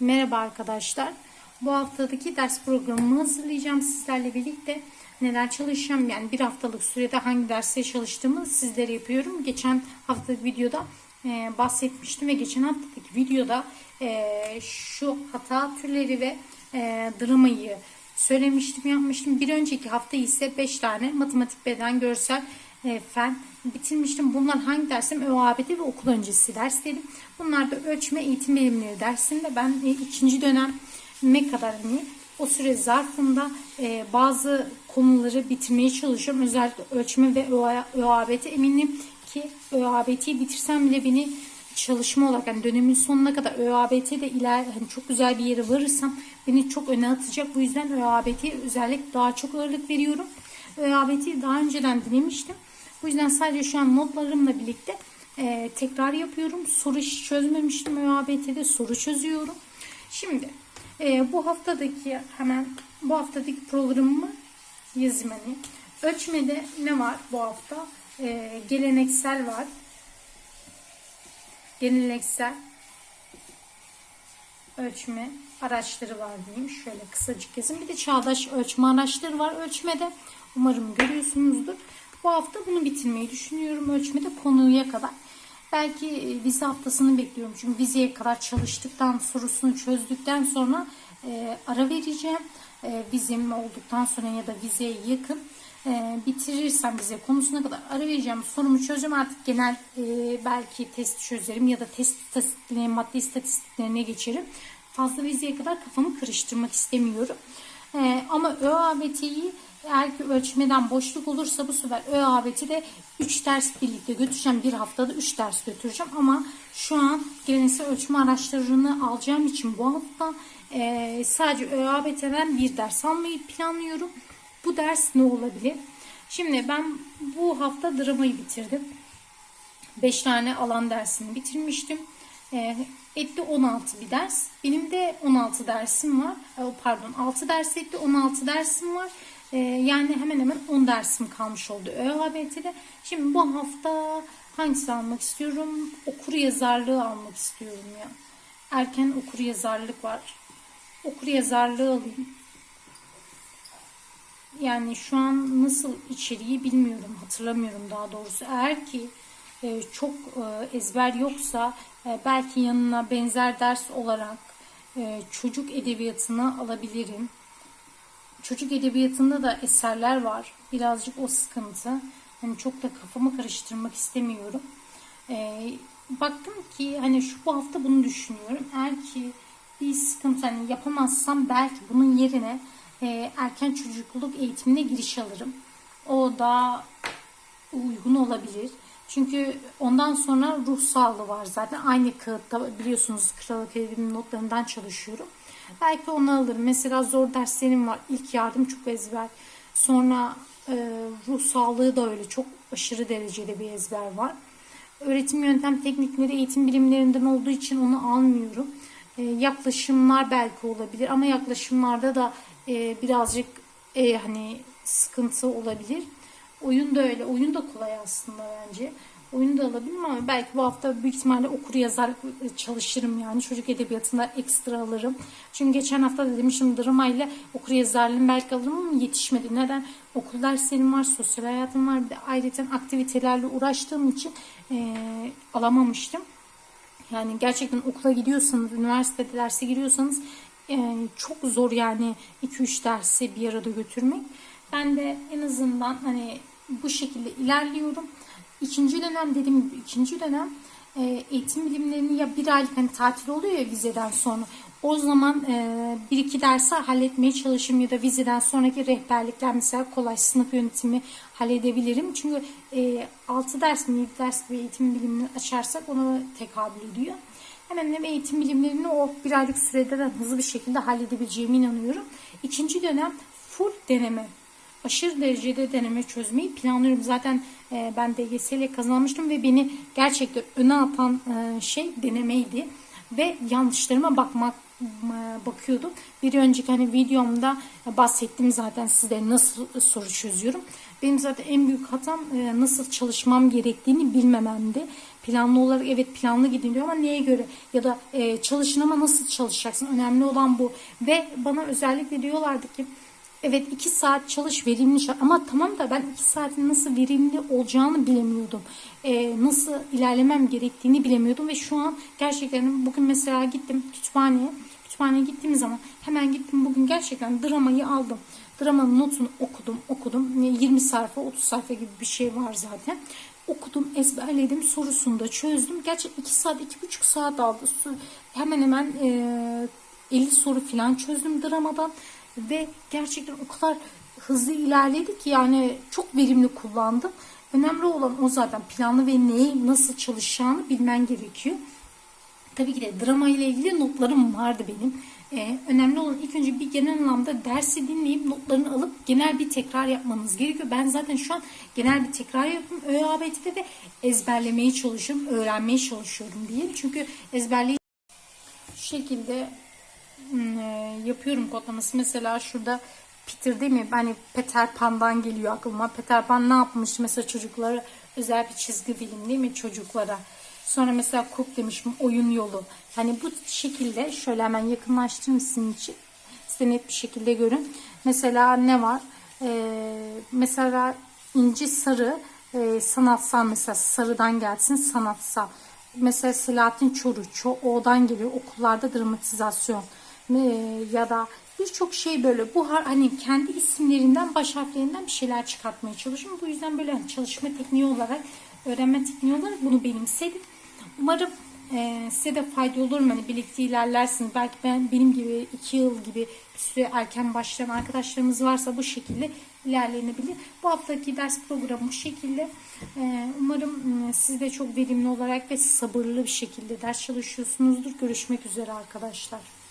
Merhaba arkadaşlar. Bu haftadaki ders programımı hazırlayacağım sizlerle birlikte. Neler çalışacağım yani bir haftalık sürede hangi derste çalıştığımı sizlere yapıyorum. Geçen haftaki videoda e, bahsetmiştim ve geçen haftaki videoda e, şu hata türleri ve e, dramayı söylemiştim yapmıştım. Bir önceki hafta ise 5 tane matematik beden görsel fen bitirmiştim. Bunlar hangi dersim? ÖABT ve okul öncesi derslerim. Bunlar da ölçme eğitim bilimleri dersinde ben e, ikinci döneme kadar hani o süre zarfında e, bazı konuları bitirmeye çalışıyorum. Özellikle ölçme ve ÖABT eminim ki ÖABT'yi bitirsem bile beni çalışma olarak yani dönemin sonuna kadar ÖABT'de iler hani çok güzel bir yere varırsam beni çok öne atacak. Bu yüzden ÖABT'ye özellikle daha çok ağırlık veriyorum. ÖABT'yi daha önceden dinlemiştim. Bu yüzden sadece şu an notlarımla birlikte e, tekrar yapıyorum. Soru çözmemiştim ÖABT'de soru çözüyorum. Şimdi e, bu haftadaki hemen bu haftadaki programımı yazayım hani. Ölçmede ne var bu hafta? E, geleneksel var. Geleneksel ölçme araçları var diyeyim. Şöyle kısacık yazayım. Bir de çağdaş ölçme araçları var ölçmede. Umarım görüyorsunuzdur. Bu hafta bunu bitirmeyi düşünüyorum ölçmede konuya kadar. Belki e, vize haftasını bekliyorum. Çünkü vizeye kadar çalıştıktan sorusunu çözdükten sonra e, ara vereceğim. E, vizem olduktan sonra ya da vizeye yakın e, bitirirsem vize konusuna kadar ara vereceğim. Sorumu çözeceğim. Artık genel e, belki test çözerim ya da test istatistiklerine, madde istatistiklerine geçerim. Fazla vizeye kadar kafamı karıştırmak istemiyorum. E, ama ÖABT'yi eğer ki ölçmeden boşluk olursa bu sefer ÖABT'de 3 ders birlikte götüreceğim. Bir haftada 3 ders götüreceğim. Ama şu an geleneksel ölçme araçlarını alacağım için bu hafta e, sadece ÖABT'den bir ders almayı planlıyorum. Bu ders ne olabilir? Şimdi ben bu hafta dramayı bitirdim. 5 tane alan dersini bitirmiştim. E, etti 16 bir ders. Benim de 16 dersim var. E, pardon 6 ders etti 16 dersim var. E, yani hemen hemen 10 dersim kalmış oldu ÖABT'de. Şimdi bu hafta hangisi almak istiyorum? Okur yazarlığı almak istiyorum ya. Erken okur yazarlık var. Okur yazarlığı alayım. Yani şu an nasıl içeriği bilmiyorum, hatırlamıyorum daha doğrusu. Eğer ki çok e, ezber yoksa e, belki yanına benzer ders olarak e, çocuk edebiyatını alabilirim. Çocuk edebiyatında da eserler var. Birazcık o sıkıntı. Hani çok da kafamı karıştırmak istemiyorum. E, baktım ki hani şu bu hafta bunu düşünüyorum. Eğer ki bir sıkıntı hani yapamazsam belki bunun yerine e, erken çocukluk eğitimine giriş alırım. O da uygun olabilir. Çünkü ondan sonra ruh sağlığı var zaten. Aynı kağıtta biliyorsunuz Kral Akademi notlarından çalışıyorum. Belki onu alırım. Mesela zor derslerim var. İlk yardım çok ezber. Sonra e, ruh sağlığı da öyle çok aşırı derecede bir ezber var. Öğretim yöntem teknikleri eğitim bilimlerinden olduğu için onu almıyorum. E, yaklaşımlar belki olabilir ama yaklaşımlarda da e, birazcık e, hani sıkıntı olabilir. Oyun da öyle. Oyun da kolay aslında bence. Oyunu da alabilirim ama belki bu hafta büyük ihtimalle okur yazar çalışırım yani. Çocuk edebiyatında ekstra alırım. Çünkü geçen hafta da demiştim drama ile okur yazarlığım belki alırım ama yetişmedi. Neden? Okul derslerim var, sosyal hayatım var. Bir de ayrıca aktivitelerle uğraştığım için e, alamamıştım. Yani gerçekten okula gidiyorsanız, üniversitede derse giriyorsanız e, çok zor yani 2-3 dersi bir arada götürmek. Ben de en azından hani bu şekilde ilerliyorum. İkinci dönem dedim ikinci dönem e, eğitim bilimlerini ya bir aylık hani tatil oluyor ya vizeden sonra. O zaman e, bir iki dersi halletmeye çalışayım ya da vizeden sonraki rehberlikler mesela kolay sınıf yönetimi halledebilirim. Çünkü e, 6 ders mi 7 ders bir eğitim bilimini açarsak ona tekabül ediyor. Hemen hemen eğitim bilimlerini o bir aylık sürede de hızlı bir şekilde halledebileceğime inanıyorum. İkinci dönem full deneme aşırı derecede deneme çözmeyi planlıyorum. Zaten e, ben DGS ile kazanmıştım ve beni gerçekten öne atan e, şey denemeydi. Ve yanlışlarıma bakmak bakıyordum. Bir önceki hani videomda bahsettim zaten size nasıl soru çözüyorum. Benim zaten en büyük hatam e, nasıl çalışmam gerektiğini bilmememdi. Planlı olarak evet planlı gidin diyor ama neye göre ya da e, çalışın ama nasıl çalışacaksın önemli olan bu. Ve bana özellikle diyorlardı ki Evet iki saat çalış verimli çalış. ama tamam da ben iki saatin nasıl verimli olacağını bilemiyordum. Ee, nasıl ilerlemem gerektiğini bilemiyordum ve şu an gerçekten bugün mesela gittim kütüphaneye. Kütüphaneye gittiğim zaman hemen gittim bugün gerçekten dramayı aldım. Dramanın notunu okudum okudum. 20 sayfa 30 sayfa gibi bir şey var zaten. Okudum ezberledim sorusunu da çözdüm. Gerçi 2 saat 2,5 saat aldı. Hemen hemen e, 50 soru falan çözdüm dramadan ve gerçekten o kadar hızlı ilerledi ki yani çok verimli kullandım. Önemli olan o zaten planlı ve neyi nasıl çalışacağını bilmen gerekiyor. Tabii ki de drama ile ilgili notlarım vardı benim. Ee, önemli olan ilk önce bir genel anlamda dersi dinleyip notlarını alıp genel bir tekrar yapmanız gerekiyor. Ben zaten şu an genel bir tekrar yapıyorum ÖABT'de ve ezberlemeye çalışıyorum, öğrenmeye çalışıyorum diye. Çünkü ezberleyi şu şekilde yapıyorum kodlaması. Mesela şurada Peter değil mi? Hani Peter Pan'dan geliyor aklıma. Peter Pan ne yapmış mesela çocuklara? Özel bir çizgi film değil mi çocuklara? Sonra mesela Cook demişim oyun yolu. Hani bu şekilde şöyle hemen yakınlaştırayım sizin için. Size net bir şekilde görün. Mesela ne var? Ee, mesela inci sarı e, sanatsal mesela sarıdan gelsin sanatsal. Mesela Selahattin Çoruç o O'dan geliyor okullarda dramatizasyon ya da birçok şey böyle bu hani kendi isimlerinden baş harflerinden bir şeyler çıkartmaya çalışıyorum. Bu yüzden böyle hani çalışma tekniği olarak öğrenme tekniği olarak bunu benimsedim. Umarım e, size de faydalı olur. Hani birlikte ilerlersiniz. Belki ben benim gibi iki yıl gibi bir süre erken başlayan arkadaşlarımız varsa bu şekilde ilerlenebilir. Bu haftaki ders programı bu şekilde. E, umarım e, siz de çok verimli olarak ve sabırlı bir şekilde ders çalışıyorsunuzdur. Görüşmek üzere arkadaşlar.